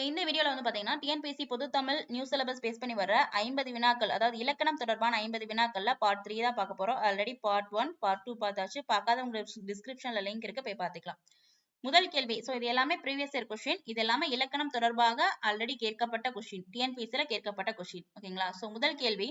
So இந்த வீடியோவில் வந்து பார்த்தீங்கன்னா டிஎன்பிசி பொது தமிழ் நியூ சிலபஸ் பேஸ் பண்ணி வர ஐம்பது வினாக்கள் அதாவது இலக்கணம் தொடர்பான ஐம்பது வினாக்களில் பார்ட் த்ரீ தான் பார்க்க போகிறோம் already part one part two பார்த்தாச்சு. பார்க்காத உங்களுக்கு டிஸ்கிரிப்ஷனில் லிங்க் இருக்கு போய் பார்த்துக்கலாம். முதல் கேள்வி. ஸோ இது எல்லாமே ப்ரீவியஸ் இயர் கொஸ்டின் இது எல்லாமே இலக்கணம் தொடர்பாக ஆல்ரெடி கேட்கப்பட்ட கொஸ்டின் டிஎன்பிசியில் கேட்கப்பட்ட கொஸ்டின் ஓகேங்களா ஸோ முதல் கேள்வி.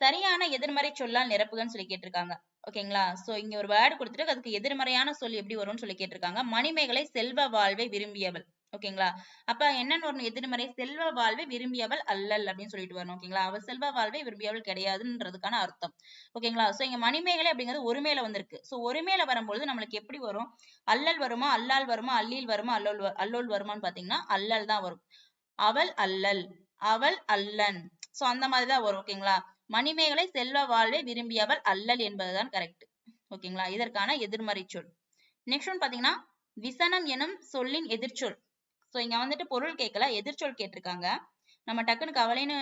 சரியான எதிர்மறை சொல்லால் நிரப்புகன்னு சொல்லி கேட்டிருக்காங்க. ஓகேங்களா ஸோ இங்க ஒரு வேர்டு கொடுத்துட்டு அதுக்கு எதிர்மறையான சொல் எப்படி வரும்னு சொல்லி கேட்டிருக்காங்க. மணிமேகலை செல்வ வாழ்வை விரும்பியவள். ஓகேங்களா? அப்ப என்னன்னு ஒரு எதிர்மறை செல்வ வாழ்வை விரும்பியவள் அல்லல் அப்படின்னு சொல்லிட்டு வரணும் ஓகேங்களா? அவ செல்வ வாழ்வை விரும்பியவள் கிடையாதுன்றதுக்கான அர்த்தம் ஓகேங்களா? சோ இங்க மணிமேகலை அப்படிங்கிறது ஒரு மேல வந்திருக்கு. சோ ஒரு மேல வரும்பொழுது நம்மளுக்கு எப்படி வரும்? அல்லல் வருமா? அல்லால் வருமா? அல்லில் வருமா? அல்லோல் அல்லோல் வருமான்னு பாத்தீங்கன்னா அல்லல் தான் வரும். அவள் அல்லல் அவள் அல்லன். சோ அந்த மாதிரிதான் வரும் ஓகேங்களா? மணிமேகலை செல்வ வாழ்வை விரும்பியவள் அல்லல் என்பதுதான் கரெக்ட் ஓகேங்களா? இதற்கான எதிர்மறை சொல். நெக்ஸ்ட் ஒன் பாத்தீங்கன்னா விசனம் எனும் சொல்லின் எதிர்ச்சொல். ஸோ இங்க வந்துட்டு பொருள் கேட்கல எதிர்ச்சொல் கேட்டிருக்காங்க. நம்ம டக்குன்னு கவலைன்னு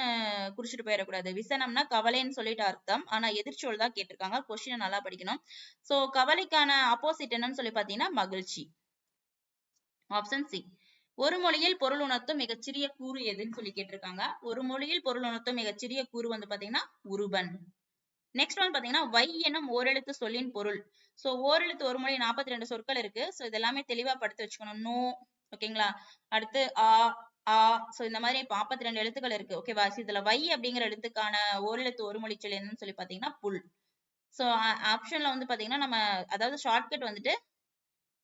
குறிச்சிட்டு போயிடக்கூடாது. விசனம்னா கவலைன்னு சொல்லிட்டு அர்த்தம். ஆனா எதிர்ச்சொல் தான் கேட்டிருக்காங்க. கொஸ்டினை நல்லா படிக்கணும். ஸோ கவலைக்கான ஆப்போசிட் என்னன்னு சொல்லி பாத்தீங்கன்னா மகிழ்ச்சி. ஆப்ஷன் சி ஒரு மொழியில் பொருள் உணர்த்தும் மிகச்சிறிய கூறு எதுன்னு சொல்லி கேட்டிருக்காங்க. ஒரு மொழியில் பொருள் உணர்த்தும் மிகச்சிறிய கூறு வந்து பாத்தீங்கன்னா உருபன் நெக்ஸ்ட் ஒன் பாத்தீங்கன்னா வை எனும் ஓரெழுத்து சொல்லின் பொருள். சோ ஓரெழுத்து ஒரு மொழி நாற்பத்தி ரெண்டு சொற்கள் இருக்கு. சோ இதெல்லாமே தெளிவா படுத்து வச்சுக்கணும். நோ ஓகேங்களா அடுத்து ஆ ஆ. சோ இந்த மாதிரி நாற்பத்தி ரெண்டு எழுத்துக்கள் இருக்கு. ஓகேவா இதுல வை அப்படிங்கிற எழுத்துக்கான ஓரெழுத்து ஒரு மொழி என்னன்னு சொல்லி பாத்தீங்கன்னா புல். சோ ஆப்ஷன்ல வந்து பாத்தீங்கன்னா நம்ம அதாவது ஷார்ட்கட் வந்துட்டு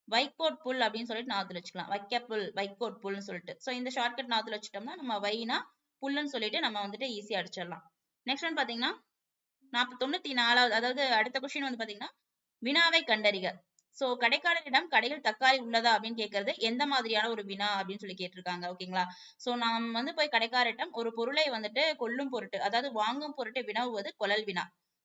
வைக்கோட் புல் அப்படின்னு சொல்லிட்டு நாத்துல வச்சுக்கலாம். வைக்க புல் வைக்கோட் புல்னு சொல்லிட்டு. சோ இந்த ஷார்ட்கட் நாத்துல வச்சுட்டோம்னா நம்ம வைனா புல்லுன்னு சொல்லிட்டு நம்ம வந்துட்டு ஈஸியா அடிச்சிடலாம். நெக்ஸ்ட் வந்து பாத்தீங்கன்னா நாற்பத்தி தொண்ணூத்தி நாலாவது அதாவது அடுத்த கொஸ்டின் வந்து பாத்தீங்கன்னா வினாவை கண்டறிக. சோ கடைக்காரரிடம் கடையில் தக்காளி உள்ளதா அப்படின்னு கேட்கறது எந்த மாதிரியான ஒரு வினா அப்படின்னு சொல்லி கேட்டிருக்காங்க ஓகேங்களா சோ நாம் வந்து போய் கடைக்காரரிடம் ஒரு பொருளை வந்துட்டு கொல்லும் பொருட்டு அதாவது வாங்கும் பொருட்டு வினவுவது கொழல் வினா.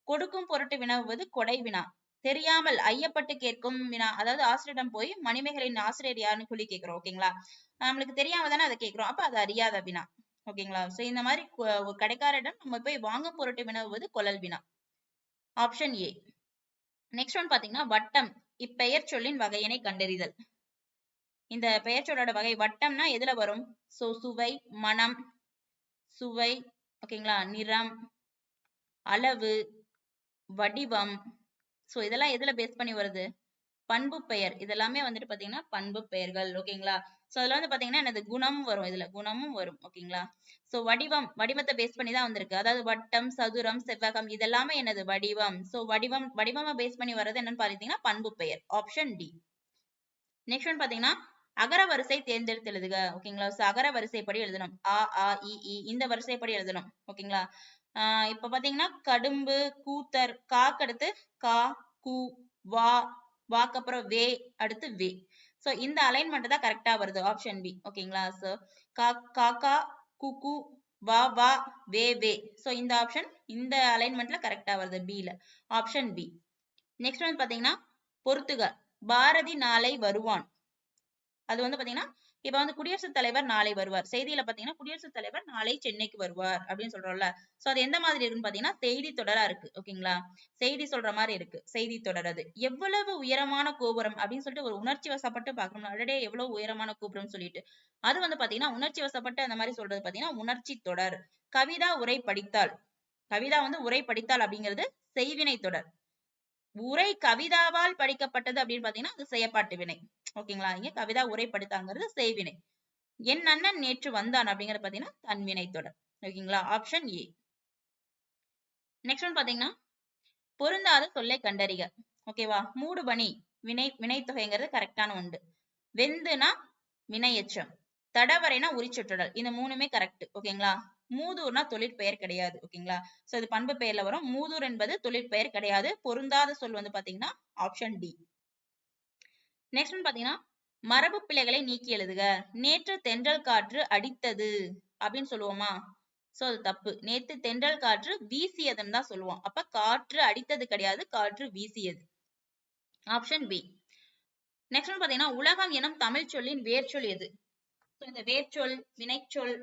கொடுக்கும் பொருட்டு வினவுவது கொடை வினா. தெரியாமல் ஐயப்பட்டு கேட்கும் வினா. அதாவது ஆசிரியரிடம் போய் மணிமேகலின் ஆசிரியர் யாருன்னு சொல்லி கேட்கிறோம் ஓகேங்களா நம்மளுக்கு தெரியாம தானே அதை கேட்கிறோம். அப்ப அது அறியாத வினா ஓகேங்களா சோ இந்த மாதிரி கடைக்காரரிடம் நம்ம போய் வாங்கும் பொருட்டு வினவுவது கொழல் வினா. ஆப்ஷன் ஏ நெக்ஸ்ட் ஒன் பாத்தீங்கன்னா வட்டம். இப்பெயர் சொல்லின் வகையினை கண்டறிதல். இந்த பெயர் சொல்லோட வகை வட்டம்னா எதுல வரும்? சோ சுவை மனம் சுவை ஓகேங்களா நிறம் அளவு வடிவம். சோ இதெல்லாம் எதுல பேஸ் பண்ணி வருது? பண்பு பெயர். இதெல்லாமே வந்துட்டு பாத்தீங்கன்னா பண்பு பெயர்கள் ஓகேங்களா சோ அதுல வந்து பாத்தீங்கன்னா என்னது? குணம் வரும் இதுல. குணமும் வரும். ஓகேங்களா? சோ வடிவம் வடிவத்தை பேஸ் பண்ணி தான் வந்திருக்கு. அதாவது வட்டம் சதுரம் செவ்வகம் இதெல்லாமே என்னது? வடிவம். சோ வடிவம் வடிவமா பேஸ் பண்ணி வர்றது என்னன்னு பாத்தீங்கன்னா பண்பு பெயர். ஆப்ஷன் டி நெக்ஸ்ட் ஒன் பாத்தீங்கன்னா அகர வரிசை தேர்ந்தெடுத்து எழுதுக. ஓகேங்களா? சோ அகர வரிசைப்படி எழுதணும். ஆ ஆ இ இ இந்த வரிசைப்படி எழுதணும். ஓகேங்களா? ஆஹ் இப்ப பாத்தீங்கன்னா கடும்பு கூத்தர் காக்கடுத்து கா கு வா வாக்கு அப்புறம் வே அடுத்து வே. சோ இந்த அலைன்மெண்ட் தான் கரெக்டா வருது. ஆப்ஷன் பி ஓகேங்களா ஸோ கா காக்கா குக்கு வா வா வே வே. சோ இந்த ஆப்ஷன் இந்த அலைன்மெண்ட்ல கரெக்டா வருது பில ஆப்ஷன் பி நெக்ஸ்ட் வந்து பாத்தீங்கன்னா பொறுத்துக. பாரதி நாளை வருவான். அது வந்து பாத்தீங்கன்னா இப்ப வந்து குடியரசுத் தலைவர் நாளை வருவார். செய்தியில பாத்தீங்கன்னா குடியரசுத் தலைவர் நாளை சென்னைக்கு வருவார் அப்படின்னு சொல்றோம்ல. சோ அது எந்த மாதிரி இருக்குன்னு பாத்தீங்கன்னா செய்தி தொடரா இருக்கு. ஓகேங்களா செய்தி சொல்ற மாதிரி இருக்கு. செய்தி தொடர் அது எவ்வளவு உயரமான கோபுரம் அப்படின்னு சொல்லிட்டு ஒரு உணர்ச்சி வசப்பட்டு பாக்கணும் அடடே எவ்வளவு உயரமான கோபுரம் சொல்லிட்டு. அது வந்து பாத்தீங்கன்னா உணர்ச்சி வசப்பட்டு அந்த மாதிரி சொல்றது பாத்தீங்கன்னா உணர்ச்சி தொடர். கவிதா உரை படித்தால் கவிதா வந்து உரை படித்தாள் அப்படிங்கிறது செய்வினை தொடர். உரை கவிதாவால் படிக்கப்பட்டது அப்படின்னு பாத்தீங்கன்னா அது செயற்பாட்டு வினை. ஓகேங்களா? இங்க கவிதா உரை படித்தாங்கிறது செய்வினை என் அண்ணன் நேற்று வந்தான் அப்படிங்கறது பாத்தீங்கன்னா தன்வினை தொடர். ஓகேங்களா? Option A. நெக்ஸ்ட் ஒன் பாத்தீங்கன்னா பொருந்தாத சொல்லை கண்டறிக. ஓகேவா? மூடுபனி வினை வினைத்தொகைங்கிறது கரெக்டான உண்டு. வெந்துனா வினையச்சம் தடவரைனா உரிச்சொற்றடல். இந்த மூணுமே கரெக்ட். ஓகேங்களா? மூதூர்னா தொழிற்பெயர் கிடையாது ஓகேங்களா? சோ இது பண்பு பெயர்ல வரும். மூதூர் என்பது தொழிற்பெயர் கிடையாது. பொருந்தாத சொல் வந்து பாத்தீங்கன்னா ஆப்ஷன் டி நெக்ஸ்ட் ஒன் பாத்தீங்கன்னா மரபு பிழைகளை நீக்கி எழுதுக. நேற்று தென்றல் காற்று அடித்தது அப்படின்னு சொல்லுவோமா? சோ அது தப்பு. நேத்து தென்றல் காற்று வீசியதுன்னு தான் சொல்லுவோம். அப்ப காற்று அடித்தது கிடையாது காற்று வீசியது. ஆப்ஷன் பி நெக்ஸ்ட் ஒன் பாத்தீங்கன்னா உலகம் எனும் தமிழ் சொல்லின் வேர்ச்சொல் எது? இந்த வேர்ச்சொல் வினைச்சொல்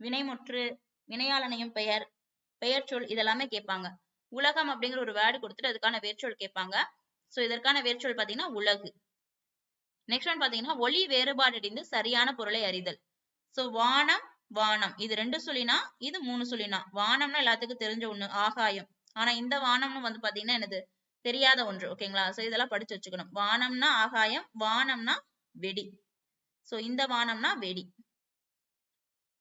வினைமுற்று வினையாளனையும் பெயர் பெயர் சொல் இதெல்லாமே கேட்பாங்க. உலகம் அப்படிங்கிற ஒரு வேர்டு கொடுத்துட்டு அதுக்கான வேர்ச்சொல் கேட்பாங்க. சோ இதற்கான வேர்ச்சொல் பாத்தீங்கன்னா உலகு. நெக்ஸ்ட் ஒன் பாத்தீங்கன்னா ஒளி வேறுபாடு அடைந்து சரியான பொருளை அறிதல். சோ வானம் வானம். இது ரெண்டு சொல்லினா இது மூணு சொல்லினா. வானம்னா எல்லாத்துக்கும் தெரிஞ்ச ஒண்ணு ஆகாயம். ஆனா இந்த வானம்னு வந்து பாத்தீங்கன்னா என்னது? தெரியாத ஒன்று ஓகேங்களா சோ இதெல்லாம் படிச்சு வச்சுக்கணும். வானம்னா ஆகாயம் வானம்னா வெடி. சோ இந்த வானம்னா வெடி.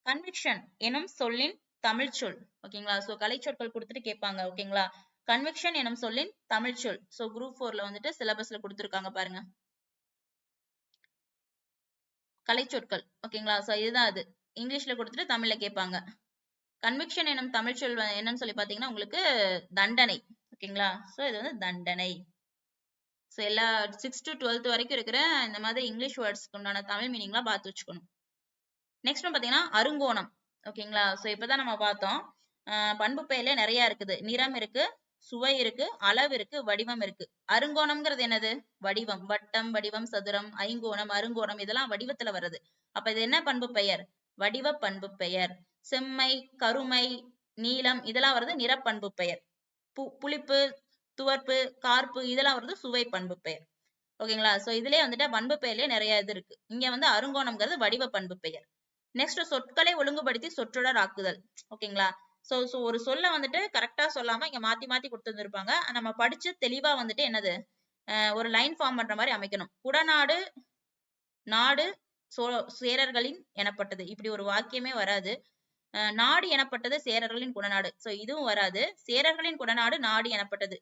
கன்விக்ஷன் எனும் சொல்லின் தமிழ் சொல். ஓகேங்களா சோ கலைச்சொற்கள் கொடுத்துட்டு கேட்பாங்க ஓகேங்களா கன்விக்ஷன் எனும் சொல்லின் தமிழ் சொல். சோ குரூப் ஃபோர்ல வந்துட்டு சிலபஸ்ல கொடுத்துருக்காங்க பாருங்க. கலைச்சொற்கள் ஓகேங்களா சோ இதுதான் அது. இங்கிலீஷ்ல கொடுத்துட்டு தமிழ்ல கேட்பாங்க. கன்விக்ஷன் எனும் தமிழ் சொல் என்னன்னு சொல்லி பாத்தீங்கன்னா உங்களுக்கு தண்டனை ஓகேங்களா சோ இது வந்து தண்டனை. சோ எல்லா சிக்ஸ் டு டுவெல்த் வரைக்கும் இருக்கிற இந்த மாதிரி இங்கிலீஷ் வேர்ட்ஸ்க்கு உண்டான தமிழ் மீனிங்லாம் பார்த்து வச்சுக்கணும். நெக்ஸ்ட் ஒன் பாத்தீங்கன்னா அருங்கோணம். ஓகேங்களா சோ இப்பதான் நம்ம பார்த்தோம். ஆஹ் பண்பு பெயர்ல நிறைய இருக்குது. நிறம் இருக்கு சுவை இருக்கு அளவு இருக்கு வடிவம் இருக்கு. அருங்கோணம்ங்கிறது என்னது? வடிவம். வட்டம் வடிவம் சதுரம் ஐங்கோணம் அருங்கோணம் இதெல்லாம் வடிவத்துல வருது. அப்ப இது என்ன பண்பு பெயர்? வடிவ பண்பு பெயர். செம்மை கருமை நீலம் இதெல்லாம் வருது நிறப்பண்பு பெயர். பு புளிப்பு துவர்ப்பு கார்ப்பு இதெல்லாம் வருது சுவை பண்பு பெயர். ஓகேங்களா சோ இதுலயே வந்துட்டு பண்பு பெயர்லயே நிறைய இது இருக்கு. இங்க வந்து அருங்கோணம்ங்கிறது வடிவ பண்பு பெயர். நெக்ஸ்ட் சொற்களை ஒழுங்குபடுத்தி சொற்றொடர் ஆக்குதல் ஓகேங்களா? சோ சோ ஒரு சொல்ல வந்துட்டு கரெக்டா சொல்லாம இங்க மாத்தி மாத்தி கொடுத்துருந்துருப்பாங்க நம்ம படிச்சு தெளிவா வந்துட்டு என்னது? ஒரு லைன் ஃபார்ம் பண்ற மாதிரி அமைக்கணும். குடநாடு நாடு சோ சேரர்களின் எனப்பட்டது. இப்படி ஒரு வாக்கியமே வராது. நாடு எனப்பட்டது சேரர்களின் குடநாடு. சோ இதுவும் வராது. சேரர்களின் குடநாடு நாடு எனப்பட்டது.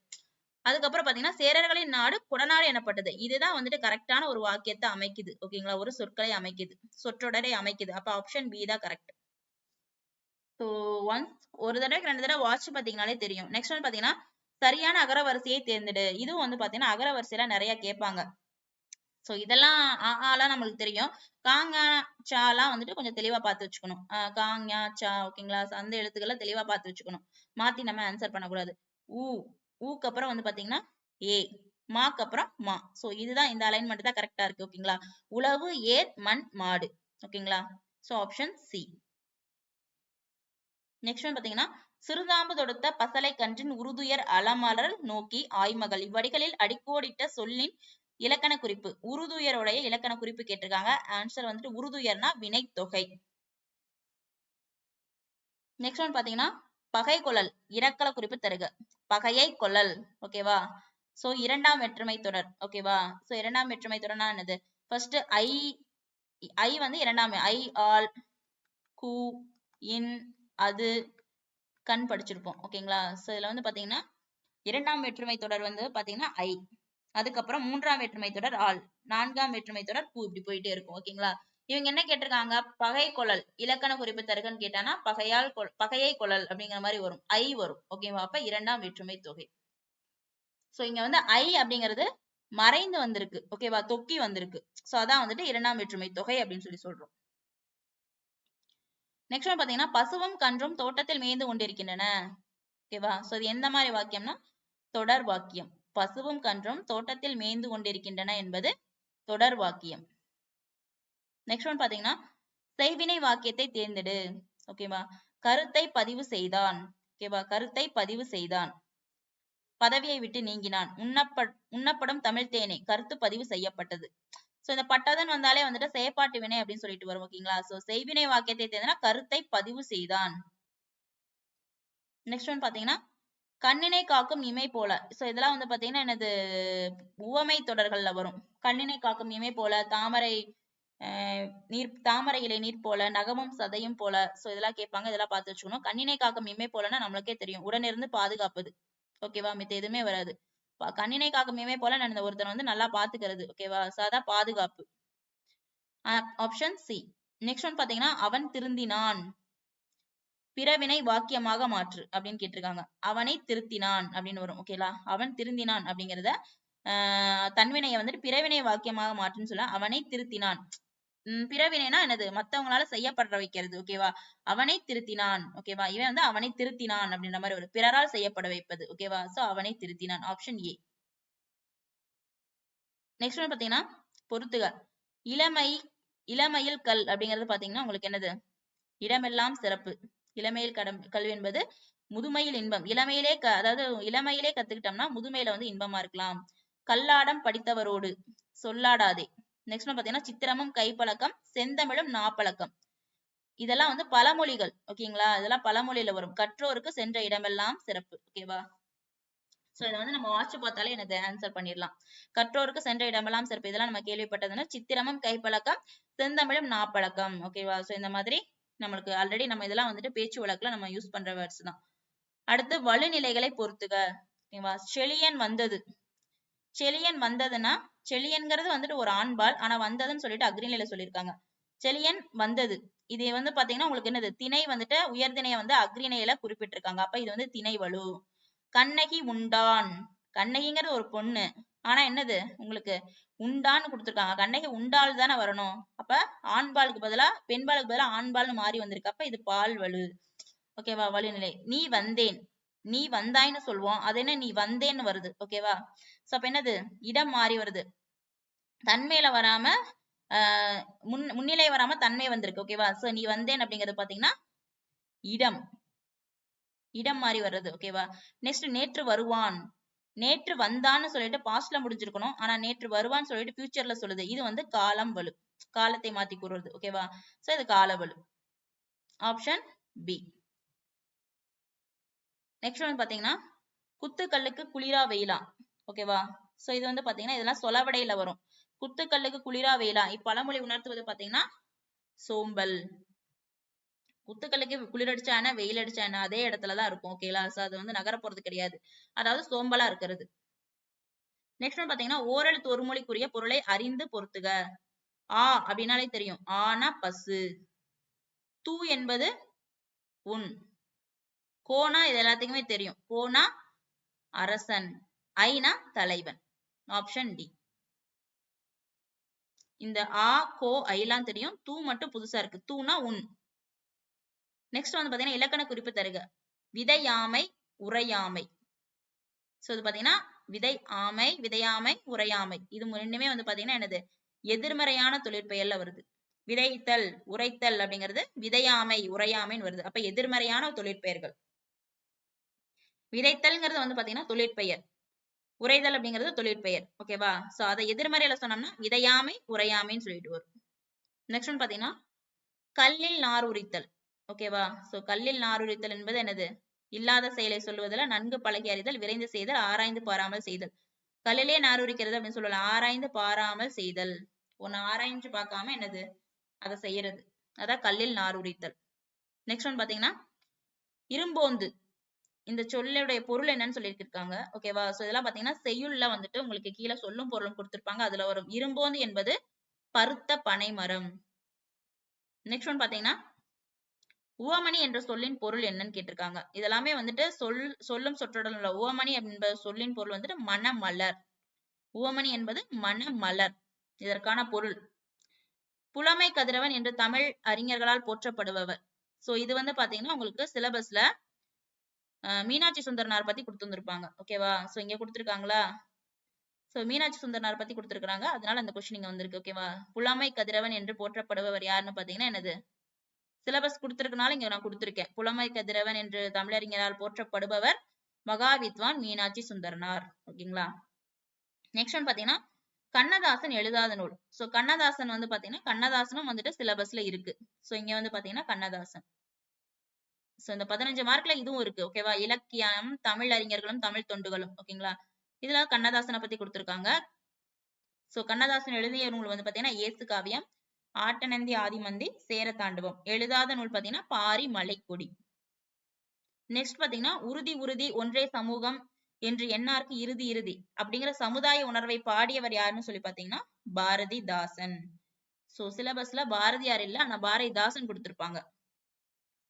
அதுக்கப்புறம் பாத்தீங்கன்னா சேரர்களின் நாடு குடநாடு எனப்பட்டது. இதுதான் வந்துட்டு கரெக்டான ஒரு வாக்கியத்தை அமைக்குது. ஓகேங்களா ஒரு சொற்களை அமைக்குது. சொற்றொடரை அமைக்குது. அப்ப ஆப்ஷன் பி தான் கரெக்ட் ஸோ ஒன்ஸ் ஒரு தடவை ரெண்டு தடவை வாட்ச் பாத்தீங்கன்னாலே தெரியும். நெக்ஸ்ட் வந்து பாத்தீங்கன்னா சரியான அகரவரிசையை தேர்ந்தெடு. இதுவும் வந்து பாத்தீங்கன்னா அகரவரிசையில நிறைய கேட்பாங்க. சோ இதெல்லாம் ஆ ஆலாம் நம்மளுக்கு தெரியும். காங்கா சாலாம் வந்துட்டு கொஞ்சம் தெளிவா பார்த்து வச்சுக்கணும். ஆஹ் சா ஓகேங்களா அந்த எழுத்துக்களை தெளிவா பார்த்து வச்சுக்கணும். மாத்தி நம்ம ஆன்சர் பண்ணக்கூடாது. ஊ ஊக்கு அப்புறம் வந்து பாத்தீங்கன்னா ஏ மாக்கு அப்புறம் மா சோ இதுதான் இந்த அலைன்மெண்ட் தான் கரெக்டா இருக்கு ஓகேங்களா உழவு ஏர் மண் மாடு ஓகேங்களா so option C next one பாத்தீங்கன்னா சிறுதாம்பு தொடுத்த பசலை கன்றின் உருதுயர் அலமலர் நோக்கி ஆய்மகள். இவ்வடிகளில் அடிக்கோடிட்ட சொல்லின் இலக்கண குறிப்பு உருதுயருடைய இலக்கண குறிப்பு கேட்டிருக்காங்க. ஆன்சர் வந்துட்டு உருதுயர்னா வினைத்தொகை. நெக்ஸ்ட் ஒன் பாத்தீங்கன்னா பகை குழல் இலக்கண குறிப்பு தருக. பகையை கொள்ளல் ஓகேவா சோ இரண்டாம் வேற்றுமை தொடர். ஓகேவா சோ இரண்டாம் வேற்றுமை தொடர்னா என்னது? ஃபர்ஸ்ட் ஐ ஐ வந்து இரண்டாம் ஐ ஆல் கு இன் அது கண் படிச்சிருப்போம். ஓகேங்களா சோ இதுல வந்து பாத்தீங்கன்னா இரண்டாம் வேற்றுமை தொடர் வந்து பாத்தீங்கன்னா ஐ அதுக்கப்புறம் மூன்றாம் வேற்றுமை தொடர் ஆல். நான்காம் வேற்றுமை தொடர் பூ இப்படி போயிட்டே இருக்கும். ஓகேங்களா இவங்க என்ன கேட்டிருக்காங்க? பகை கொள்ளல் இலக்கண குறிப்பு தருகன்னு கேட்டானா பகையால் கொள்- பகையை கொள்ளல் அப்படிங்கிற மாதிரி வரும். ஐ வரும். ஓகேவா அப்ப இரண்டாம் வேற்றுமை தொகை. சோ இங்க வந்து ஐ அப்படிங்கிறது மறைந்து வந்திருக்கு. ஓகேவா தொக்கி வந்திருக்கு. சோ அதான் வந்துட்டு இரண்டாம் வேற்றுமை தொகை அப்படின்னு சொல்லி சொல்றோம். நெக்ஸ்ட் ஒன் பாத்தீங்கன்னா பசுவும் கன்றும் தோட்டத்தில் மேய்ந்து கொண்டிருக்கின்றன. ஓகேவா சோ இது எந்த மாதிரி வாக்கியம்னா தொடர் வாக்கியம். பசுவும் கன்றும் தோட்டத்தில் மேய்ந்து கொண்டிருக்கின்றன என்பது தொடர் வாக்கியம். நெக்ஸ்ட் ஒன் பாத்தீங்கன்னா செய்வினை வாக்கியத்தை தேர்ந்தெடு. ஓகேவா கருத்தை பதிவு செய்தான். ஓகேவா கருத்தை பதிவு செய்தான். பதவியை விட்டு நீங்கினான். உண்ணப்ப உண்ணப்படும் தமிழ் தேனை கருத்து பதிவு செய்யப்பட்டது. சோ இந்த பட்டதன் வந்தாலே வந்துட்டு செயற்பாட்டு வினை அப்படின்னு சொல்லிட்டு வரும் ஓகேங்களா சோ செய்வினை வாக்கியத்தை தேர்ந்தனா கருத்தை பதிவு செய்தான். நெக்ஸ்ட் ஒன் பாத்தீங்கன்னா கண்ணினை காக்கும் இமை போல. சோ இதெல்லாம் வந்து பாத்தீங்கன்னா எனது உவமை தொடர்கள்ல வரும். கண்ணினை காக்கும் இமை போல தாமரை நீர் தாமரை இலை நீர் போல நகமும் சதையும் போல சோ இதெல்லாம் கேட்பாங்க இதெல்லாம் பார்த்து வச்சுக்கணும். கண்ணினை காக்கும் இமை போலன்னா நம்மளுக்கே தெரியும். உடனிருந்து பாதுகாப்பது. ஓகேவா மித்த? எதுவுமே வராது. கண்ணினை காக்கும் இமை போல நான் ஒருத்தன் வந்து நல்லா பாத்துக்கிறது ஓகேவா சோ பாதுகாப்பு. ஆப்ஷன் சி நெக்ஸ்ட் ஒன் பாத்தீங்கன்னா அவன் திருந்தினான். பிறவினை வாக்கியமாக மாற்று அப்படின்னு கேட்டிருக்காங்க. அவனை திருத்தினான் அப்படின்னு வரும். ஓகேலா அவன் திருந்தினான் அப்படிங்கிறத ஆஹ் தன்வினையை வந்துட்டு பிறவினை வாக்கியமாக மாற்றுன்னு சொல்ல அவனை திருத்தினான். உம் பிறவினைனா என்னது? மத்தவங்களால செய்யப்படுற வைக்கிறது ஓகேவா அவனை திருத்தினான் ஓகேவா இவன் வந்து அவனை திருத்தினான் அப்படின்ற மாதிரி ஒரு பிறரால் செய்யப்பட வைப்பது ஓகேவா சோ அவனை திருத்தினான். ஆப்ஷன் ஏ நெக்ஸ்ட் ஒன் பாத்தீங்கன்னா பொறுத்துக. இளமை இளமையில் கல் அப்படிங்கிறது பாத்தீங்கன்னா உங்களுக்கு என்னது? இடமெல்லாம் சிறப்பு. இளமையில் கடம் கல்வி என்பது முதுமையில் இன்பம். இளமையிலே க அதாவது இளமையிலே கத்துக்கிட்டோம்னா முதுமையில வந்து இன்பமா இருக்கலாம். கல்லாடம் படித்தவரோடு சொல்லாடாதே. நெக்ஸ்ட் பாத்தீங்கன்னா சித்திரமும் கைப்பழக்கம் செந்தமிழும் நாப்பழக்கம். இதெல்லாம் வந்து பழமொழிகள் ஓகேங்களா இதெல்லாம் பழமொழியில வரும். கற்றோருக்கு சென்ற இடமெல்லாம் சிறப்பு ஓகேவா சோ இதை வந்து நம்ம வாட்ச் பார்த்தாலே எனக்கு ஆன்சர் பண்ணிடலாம். கற்றோருக்கு சென்ற இடமெல்லாம் சிறப்பு. இதெல்லாம் நம்ம கேள்விப்பட்டதுன்னா சித்திரமும் கைப்பழக்கம் செந்தமிழும் நாப்பழக்கம் ஓகேவா சோ இந்த மாதிரி நம்மளுக்கு ஆல்ரெடி நம்ம இதெல்லாம் வந்துட்டு பேச்சு வழக்குல நம்ம யூஸ் பண்ற வேர்ட்ஸ் தான். அடுத்து வலுநிலைகளை பொறுத்துக ஓகேவா செழியன் வந்தது. செழியன் வந்ததுன்னா செழியன்கிறது வந்துட்டு ஒரு ஆண்பால். ஆனா வந்ததுன்னு சொல்லிட்டு அக்ரிநிலை சொல்லியிருக்காங்க. செழியன் வந்தது. இது வந்து பாத்தீங்கன்னா உங்களுக்கு என்னது? திணை வந்துட்டு உயர்திணையை வந்து அக்ரிணையில குறிப்பிட்டிருக்காங்க. அப்ப இது வந்து திணை வலு. கண்ணகி உண்டான். கண்ணகிங்கிறது ஒரு பொண்ணு. ஆனா என்னது? உங்களுக்கு உண்டான்னு கொடுத்துருக்காங்க. கண்ணகி உண்டால் தானே வரணும். அப்ப ஆண்பாலுக்கு பதிலா பெண்பாலுக்கு பதிலா ஆண்பால்னு மாறி வந்திருக்கு. அப்ப இது பால் வலு. ஓகேவா? வலுநிலை. நீ வந்தேன். நீ வந்தாய்ன்னு சொல்லுவோம் அது என்ன? நீ வந்தேன்னு வருது. ஓகேவா சோ அப்ப என்னது? இடம் மாறி வருது. தன்மையில வராம ஆஹ் முன் முன்னிலை வராம தன்மை வந்திருக்கு. ஓகேவா சோ நீ வந்தேன் அப்படிங்கிறது பாத்தீங்கன்னா இடம். இடம் மாறி வர்றது. ஓகேவா நெக்ஸ்ட் நேற்று வருவான். நேற்று வந்தான்னு சொல்லிட்டு பாஸ்ட்ல முடிஞ்சிருக்கணும். ஆனா நேற்று வருவான்னு சொல்லிட்டு ஃபியூச்சர்ல சொல்லுது. இது வந்து காலம் வலு. காலத்தை மாத்தி கூறுறது. ஓகேவா சோ இது கால வலு. ஆப்ஷன் பி நெக்ஸ்ட் வந்து பாத்தீங்கன்னா குத்துக்கல்லுக்கு குளிரா வெயிலா. ஓகேவா சோ இது வந்து பாத்தீங்கன்னா இதெல்லாம் சொலவடையில வரும். குத்துக்கல்லுக்கு குளிரா வெயிலா. இப்பழமொழி உணர்த்துவது பாத்தீங்கன்னா சோம்பல். குத்துக்கல்லுக்கு குளிர் அடிச்சா என்ன வெயில் அடிச்சா என்ன அதே இடத்துலதான் இருக்கும். ஓகேங்களா சோ அது வந்து நகர போறது கிடையாது. அதாவது சோம்பலா இருக்கிறது. நெக்ஸ்ட் வந்து பாத்தீங்கன்னா ஓரெழுத்து ஒரு மொழிக்குரிய பொருளை அறிந்து பொறுத்துக. ஆ அப்படின்னாலே தெரியும். ஆனா பசு. தூ என்பது உன். கோனா இது எல்லாத்துக்குமே தெரியும். கோனா அரசன் ஐனா தலைவன். ஆப்ஷன் டி இந்த ஆ கோ ஐலாம் தெரியும். தூ மட்டும் புதுசா இருக்கு. தூனா உன். நெக்ஸ்ட் வந்து பாத்தீங்கன்னா இலக்கண குறிப்பு தருக. விதையாமை உரையாமை. சோ இது பாத்தீங்கன்னா விதை ஆமை விதையாமை உரையாமை. இது ரெண்டுமே வந்து பாத்தீங்கன்னா என்னது? எதிர்மறையான தொழிற்பெயர்ல வருது. விதைத்தல் உரைத்தல் அப்படிங்கிறது விதையாமை உரையாமைன்னு வருது. அப்ப எதிர்மறையான தொழிற்பெயர்கள். விதைத்தல்ங்கிறது வந்து பாத்தீங்கன்னா தொழிற்பெயர். உரைதல் அப்படிங்கிறது தொழிற்பெயர். ஓகேவா சோ அதை எதிர்மறையில சொன்னோம்னா விதையாமை உரையாமைன்னு சொல்லிட்டு வரும். நெக்ஸ்ட் ஒன் பாத்தீங்கன்னா கல்லில் நார் உரித்தல். ஓகேவா சோ கல்லில் நார் உரித்தல் என்பது என்னது? இல்லாத செயலை சொல்லுவதில் நன்கு பழகி அறிதல் விரைந்து செய்தல் ஆராய்ந்து பாராமல் செய்தல். கல்லிலே நார் உரிக்கிறது அப்படின்னு சொல்லலாம் ஆராய்ந்து பாராமல் செய்தல். ஒன்னு ஆராய்ஞ்சு பார்க்காம என்னது? அதை செய்யறது. அதான் கல்லில் நார் உரித்தல். நெக்ஸ்ட் ஒன் பாத்தீங்கன்னா இரும்போந்து. இந்த சொல்லுடைய பொருள் என்னன்னு சொல்லியிருக்காங்க. ஓகேவா சோ இதெல்லாம் பாத்தீங்கன்னா செய்யுள்ல வந்துட்டு உங்களுக்கு கீழே சொல்லும் பொருளும் கொடுத்திருப்பாங்க. அதுல வரும் இரும்போந்து என்பது பருத்த பனை மரம் நெக்ஸ்ட் ஒன் பாத்தீங்கன்னா உவமணி என்ற சொல்லின் பொருள் என்னன்னு கேட்டிருக்காங்க. இதெல்லாமே வந்துட்டு சொல் சொல்லும் சொற்றொடல் உள்ள உவமணி என்ப சொல்லின் பொருள் வந்துட்டு மணமலர். உவமணி என்பது மணமலர். இதற்கான பொருள். புலமை கதிரவன் என்று தமிழ் அறிஞர்களால் போற்றப்படுபவர். சோ இது வந்து பாத்தீங்கன்னா உங்களுக்கு சிலபஸ்ல மீனாட்சி சுந்தரனார் பத்தி கொடுத்துருந்துருப்பாங்க. ஓகேவா சோ இங்க கொடுத்துருக்காங்களா? சோ மீனாட்சி சுந்தரனார் பத்தி கொடுத்துருக்காங்க அதனால அந்த கொஸ்டின் இங்க வந்திருக்கு. ஓகேவா புலமை கதிரவன் என்று போற்றப்படுபவர் யாருன்னு பாத்தீங்கன்னா என்னது? சிலபஸ் கொடுத்துருக்கனால இங்க நான் கொடுத்துருக்கேன். புலமை கதிரவன் என்று தமிழறிஞரால் போற்றப்படுபவர் மகாவித்வான் மீனாட்சி சுந்தரனார். ஓகேங்களா நெக்ஸ்ட் ஒன் பாத்தீங்கன்னா கண்ணதாசன் எழுதாத நூல். சோ கண்ணதாசன் வந்து பாத்தீங்கன்னா கண்ணதாசனும் வந்துட்டு சிலபஸ்ல இருக்கு. சோ இங்க வந்து பாத்தீங்கன்னா கண்ணதாசன். சோ இந்த பதினஞ்சு மார்க்ல இதுவும் இருக்கு ஓகேவா இலக்கியம் தமிழ் அறிஞர்களும் தமிழ் தொண்டுகளும் ஓகேங்களா இதுல கண்ணதாசனை பத்தி கொடுத்திருக்காங்க. சோ கண்ணதாசன் எழுதிய நூல் வந்து பாத்தீங்கன்னா இயேசு காவியம் ஆட்டநந்தி ஆதிமந்தி சேரத்தாண்டவம் எழுதாத நூல் பாத்தீங்கன்னா பாரி மலைக்கொடி நெக்ஸ்ட் பாத்தீங்கன்னா உறுதி உறுதி ஒன்றே சமூகம் என்று எண்ணார்க்கு இறுதி இறுதி அப்படிங்கிற சமுதாய உணர்வை பாடியவர் யாருன்னு சொல்லி பாத்தீங்கன்னா பாரதிதாசன். சோ சிலபஸ்ல பாரதியார் இல்ல ஆனா பாரதிதாசன் கொடுத்திருப்பாங்க.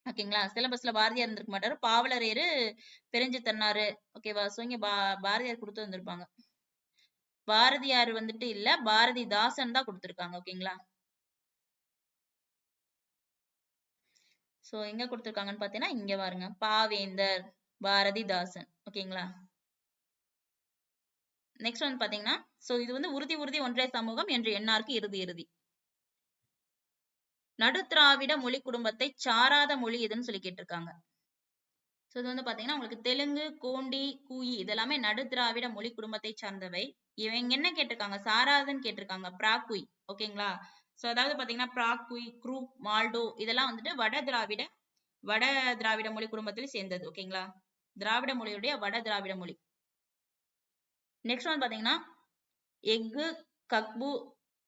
ஓகேங்களா? சிலபஸ்ல பாரதியார் இருந்திருக்க மாட்டாரு. பாவலரேறு பெருஞ்சு தன்னாரு. ஓகேவா? சோ இங்க பா பாரதியார் கொடுத்து வந்திருப்பாங்க. பாரதியார் வந்துட்டு இல்ல பாரதிதாசன் தான் கொடுத்திருக்காங்க. ஓகேங்களா? சோ எங்க கொடுத்திருக்காங்கன்னு பாத்தீங்கன்னா இங்க பாருங்க. பாவேந்தர் பாரதிதாசன் ஓகேங்களா? நெக்ஸ்ட் வந்து பாத்தீங்கன்னா சோ இது வந்து உறுதி உறுதி ஒன்றே சமூகம் என்று எண்ணார்க்கு இறுதி இறுதி. நடுத்திராவிட மொழி குடும்பத்தை சாராத மொழி எதுன்னு சொல்லி கேட்டிருக்காங்க. சோ இது வந்து பாத்தீங்கன்னா உங்களுக்கு தெலுங்கு கோண்டி கூயி இதெல்லாமே நடுத்திராவிட மொழி குடும்பத்தை சார்ந்தவை. இவங்க என்ன கேட்டிருக்காங்க? சாராதுன்னு கேட்டிருக்காங்க. பிராக்குய் ஓகேங்களா சோ அதாவது பாத்தீங்கன்னா பிராக்குய் குரூப் மால்டோ இதெல்லாம் வந்துட்டு வட திராவிட வட திராவிட மொழி குடும்பத்தில் சேர்ந்தது. ஓகேங்களா திராவிட மொழியுடைய வட திராவிட மொழி. நெக்ஸ்ட் வந்து பாத்தீங்கன்னா எஃகு கக்பு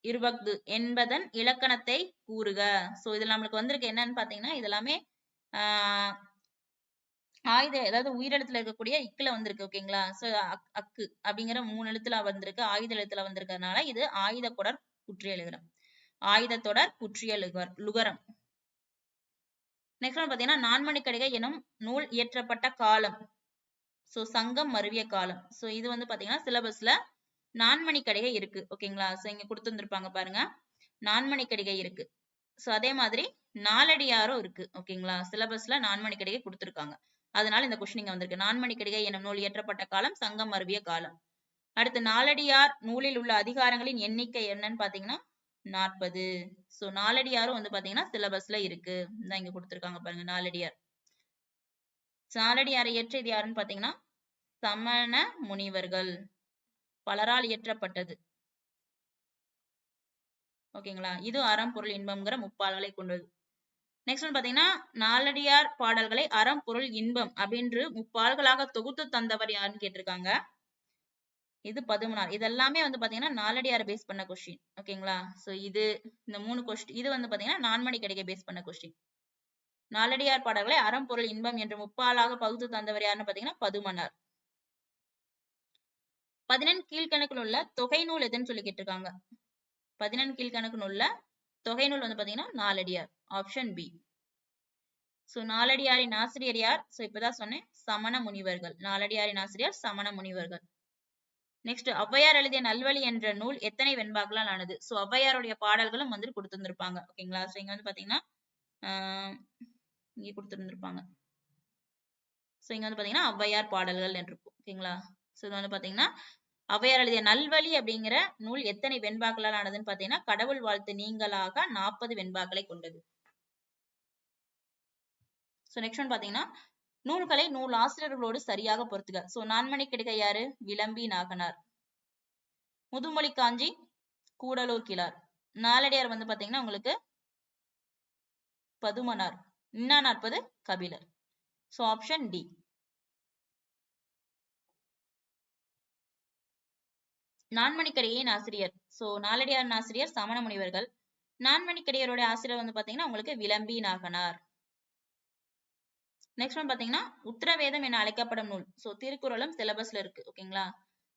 இருபக்து என்பதன் இலக்கணத்தை கூறுக. சோ இதுல நம்மளுக்கு வந்திருக்கு. என்னன்னு பாத்தீங்கன்னா இது எல்லாமே ஆஹ் ஆயுத அதாவது உயிரெழுத்துல இருக்கக்கூடிய இக்குல வந்திருக்கு ஓகேங்களா சோ அக்கு அப்படிங்கிற மூணு எழுத்துல வந்திருக்கு. ஆயுத எழுத்துல வந்திருக்கிறதுனால இது ஆயுத தொடர் குற்றிய லுகரம் ஆயுத தொடர் குற்றிய லுகர் லுகரம். நெக்ஸ்ட் பாத்தீங்கன்னா நான்மணிக்கடிகை எனும் நூல் இயற்றப்பட்ட காலம். சோ சங்கம் மருவிய காலம். சோ இது வந்து பாத்தீங்கன்னா சிலபஸ்ல நான்மணிக்கடிகை இருக்கு. ஓகேங்களா? சோ இங்க கொடுத்துருந்துருப்பாங்க பாருங்க. நான்மணிக்கடிகை இருக்கு. சோ அதே மாதிரி நாலடியாரும் இருக்கு. ஓகேங்களா? சிலபஸ்ல நான்மணிக்கடிகை கொடுத்துருக்காங்க. அதனால இந்த கொஸ்டின் இங்க வந்திருக்கு. நான்மணிக்கடிகை எனும் நூல் இயற்றப்பட்ட காலம் சங்கம் மருவிய காலம். அடுத்து நாலடியார் நூலில் உள்ள அதிகாரங்களின் எண்ணிக்கை என்னன்னு பாத்தீங்கன்னா நாற்பது. சோ நாலடியாரும் வந்து பாத்தீங்கன்னா சிலபஸ்ல இருக்கு. தான் இங்க கொடுத்துருக்காங்க பாருங்க நாலடியார் நாலடியாரை இயற்றியது யாருன்னு பாத்தீங்கன்னா சமண முனிவர்கள். பலரால் இயற்றப்பட்டது. ஓகேங்களா? இது அறம் பொருள் இன்பம்ங்கிற முப்பால்களை கொண்டது. நெக்ஸ்ட் வந்து பாத்தீங்கன்னா நாலடியார் பாடல்களை அறம் பொருள் இன்பம் அப்படின்று முப்பால்களாக தொகுத்து தந்தவர் யாருன்னு கேட்டிருக்காங்க? இது பதுமனார் இதெல்லாமே வந்து பாத்தீங்கன்னா நாலடியார் பேஸ் பண்ண கொஸ்டின் ஓகேங்களா? சோ இது இந்த மூணு கொஸ்டின் இது வந்து பாத்தீங்கன்னா நான்மணி கிடைக்க பேஸ் பண்ண கொஸ்டின் நாலடியார் பாடல்களை அறம் பொருள் இன்பம் என்று முப்பாலாக பகுத்து தந்தவர் யாருன்னு பாத்தீங்கன்னா பதுமனார். பதினெண் கீழ்கணக்கில் உள்ள தொகை நூல் எதுன்னு சொல்லி கேட்டிருக்காங்க. பதினெண் கீழ்கணக்கு நூல்ல தொகை நூல் வந்து பாத்தீங்கன்னா நாலடியார் ஆப்ஷன் பி சோ நாலடியாரின் ஆசிரியர் யார்? சோ இப்பதான் சொன்னேன் சமண முனிவர்கள். நாலடியாரின் ஆசிரியர் சமண முனிவர்கள். நெக்ஸ்ட் ஔவையார் எழுதிய நல்வழி என்ற நூல் எத்தனை வெண்பாக்களால் ஆனது? சோ ஔவையாருடைய பாடல்களும் வந்து கொடுத்திருந்திருப்பாங்க. ஓகேங்களா சோ இங்க வந்து பாத்தீங்கன்னா ஆஹ் இங்க கொடுத்திருந்திருப்பாங்க. சோ இங்க வந்து பாத்தீங்கன்னா ஔவையார் பாடல்கள் என்று இருக்கும். ஓகேங்களா சோ இது வந்து பாத்தீங்கன்னா அவையார் எழுதிய நல்வழி அப்படிங்கிற நூல் எத்தனை வெண்பாக்களால் ஆனதுன்னு பாத்தீங்கன்னா கடவுள் வாழ்த்து நீங்களாக நாற்பது வெண்பாக்களை கொண்டது. சோ நெக்ஸ்ட் ஒன் பாத்தீங்கன்னா நூல்களை நூல் ஆசிரியர்களோடு சரியாக பொறுத்துக. சோ நான்மணி கிடைக்க யாரு? விளம்பி நாகனார். முதுமொழி காஞ்சி கூடலூர் கிளார் நாலடியார் வந்து பாத்தீங்கன்னா உங்களுக்கு Padumanar. Inna Narpathu Kapilar. So option D நான்மணிக்கடிகையின் ஆசிரியர் சோ நாலடியார் ஆசிரியர் சமண முனிவர்கள் நான்மணிக்கடியரோட ஆசிரியர் வந்து பாத்தீங்கன்னா உங்களுக்கு விளம்பி நாகனார். நெக்ஸ்ட் ஒன் பாத்தீங்கன்னா உத்தரவேதம் என அழைக்கப்படும் நூல். சோ திருக்குறளும் சிலபஸ்ல இருக்கு ஓகேங்களா?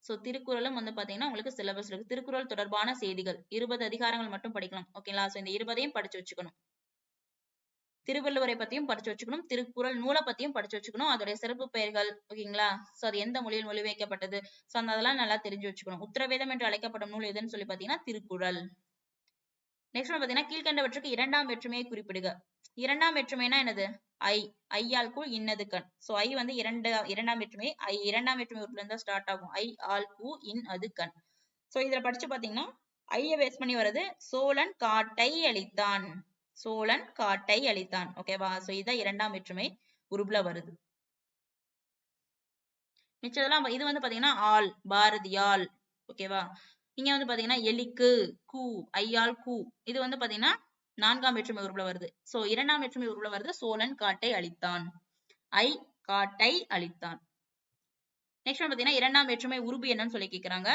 சோ திருக்குறளும் வந்து பாத்தீங்கன்னா உங்களுக்கு சிலபஸ் இருக்கு. திருக்குறள் தொடர்பான செய்திகள். இருபது அதிகாரங்கள் மட்டும் படிக்கலாம் ஓகேங்களா? சோ இந்த இருபதையும் படிச்சு வச்சுக்கணும். திருவள்ளுவரை பத்தியும் படிச்சு வச்சுக்கணும். திருக்குறள் நூலை பத்தியும் படிச்சு வச்சுக்கணும். அதோடைய சிறப்பு பெயர்கள் ஓகேங்களா? சோ அது எந்த மொழியில் மொழிபெயர்க்கப்பட்டது? சோ அந்த அதெல்லாம் நல்லா தெரிஞ்சு வச்சுக்கணும். உத்தரவேதம் என்று அழைக்கப்படும் நூல் எதுன்னு சொல்லி பாத்தீங்கன்னா திருக்குறள். நெக்ஸ்ட் ஒன் பாத்தீங்கன்னா கீழ்கண்டவற்றுக்கு இரண்டாம் வேற்றுமையை குறிப்பிடுக. இரண்டாம் வேற்றுமைனா என்னது? ஐ. ஐயால் கூ இன்னது கண். சோ ஐ வந்து இரண்டு இரண்டாம் வேற்றுமை ஐ இரண்டாம் வேற்றுமை உறுப்புல இருந்தா ஸ்டார்ட் ஆகும். ஐ ஆல் கூ இன் அது கண். சோ இதுல படிச்சு பாத்தீங்கன்னா ஐய பேஸ் பண்ணி வருது சோழன் காட்டை அளித்தான் சோழன் காட்டை அளித்தான் ஓகேவா சோ இதான் இரண்டாம் வேற்றுமை உருபுல வருது. மிச்சதெல்லாம் இது வந்து பாத்தீங்கன்னா ஆள் பாரதியால் ஓகேவா இங்க வந்து பாத்தீங்கன்னா எலிக்கு கூ ஐயால் கூ. இது வந்து பாத்தீங்கன்னா நான்காம் வேற்றுமை உருபுல வருது. சோ இரண்டாம் வேற்றுமை உருபுல வருது சோழன் காட்டை அளித்தான் ஐ காட்டை அளித்தான் நெக்ஸ்ட் வந்து பாத்தீங்கன்னா இரண்டாம் வேற்றுமை உருபு என்னன்னு சொல்லி கேக்குறாங்க.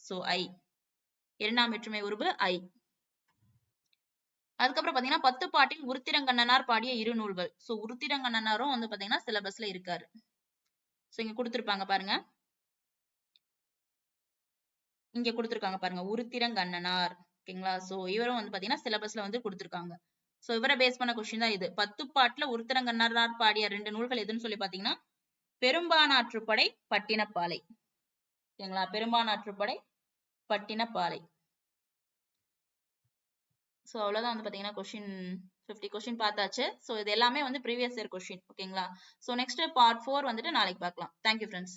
சோ ஐ. இரண்டாம் வேற்றுமை உருபு ஐ. அதுக்கப்புறம் பாத்தீங்கன்னா பத்து பாட்டில் உருத்திரங்கண்ணனார் பாடிய இரு நூல்கள். சோ உருத்திரங்கண்ணனாரும் வந்து பாத்தீங்கன்னா சிலபஸ்ல இருக்காரு. சோ இங்க கொடுத்திருப்பாங்க பாருங்க. இங்க கொடுத்திருக்காங்க பாருங்க. உருத்திரங்கண்ணனார். ஓகேங்களா? சோ இவரும் வந்து பாத்தீங்கன்னா சிலபஸ்ல வந்து கொடுத்திருக்காங்க. சோ இவரை பேஸ் பண்ண கொஸ்டின் தான் இது. பத்து பாட்டுல உருத்திரங்கண்ணனார் பாடிய ரெண்டு நூல்கள் எதுன்னு சொல்லி பாத்தீங்கன்னா பெரும்பானாற்றுப்படை பட்டினப்பாலை. ஓகேங்களா? பெரும்பானாற்றுப்படை பட்டினப்பாலை. சோ அவ்வளவுதான் வந்து பாத்தீங்கன்னா கொஷின் ஃபிஃப்டி கொஷின் பார்த்தாச்சு. சோ இது எல்லாமே வந்து ப்ரீவியஸ் இயர் கொஷின் ஓகேங்களா சோ நெக்ஸ்ட் பார்ட் ஃபோர் வந்துட்டு நாளைக்கு பார்க்கலாம். Thank you friends